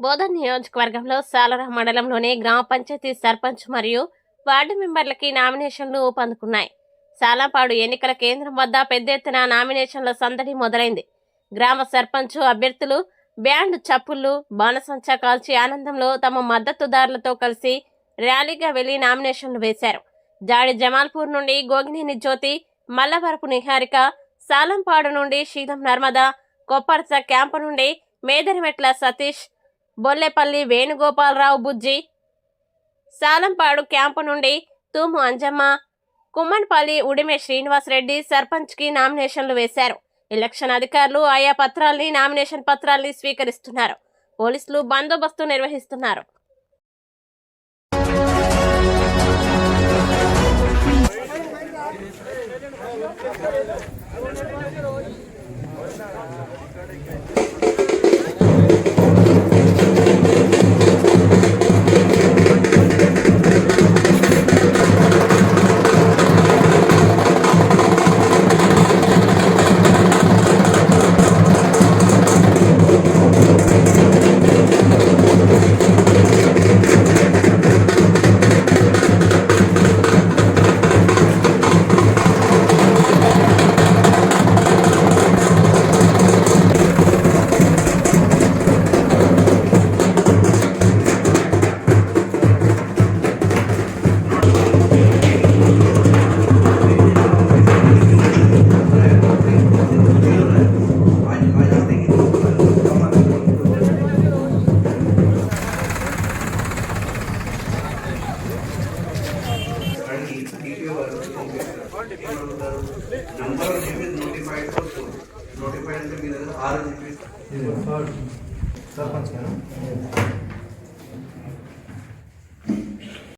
బోధన్ నియోజకవర్గంలో సాలరా మండలంలోని గ్రామ పంచాయతీ సర్పంచ్ మరియు వార్డు మెంబర్లకి నామినేషన్లు ఊపందుకున్నాయి. సాలాపాడు ఎన్నికల కేంద్రం వద్ద పెద్ద ఎత్తున నామినేషన్ల సందడి మొదలైంది. గ్రామ సర్పంచ్ అభ్యర్థులు బ్యాండ్ చప్పుళ్ళు బాణసంచా కాల్చి ఆనందంలో తమ మద్దతుదారులతో కలిసి ర్యాలీగా వెళ్ళి నామినేషన్లు వేశారు. జాడి జమాల్పూర్ నుండి గోగినేని జ్యోతి మల్లవరపు నిహారిక సాలంపాడు నుండి శీలం నర్మద కొప్పర్చ క్యాంపు నుండి మేదరిమెట్ల సతీష్ బొల్లెపల్లి వేణుగోపాలరావు బుజ్జి. సాలంపాడు క్యాంపు నుండి తూము అంజమ్మ. కుమ్మన్పల్లి ఉడిమే శ్రీనివాసరెడ్డి సర్పంచ్కి నామినేషన్లు వేశారు. ఎలక్షన్ అధికారులు ఆయా పత్రాల్ని నామినేషన్ పత్రాల్ని స్వీకరిస్తున్నారు. పోలీసులు బందోబస్తు నిర్వహిస్తున్నారు. Number zip is notified for phone notified ಅಂತ మీ దగ్గర ఆరు జిప్ సర్పంచ్ గారు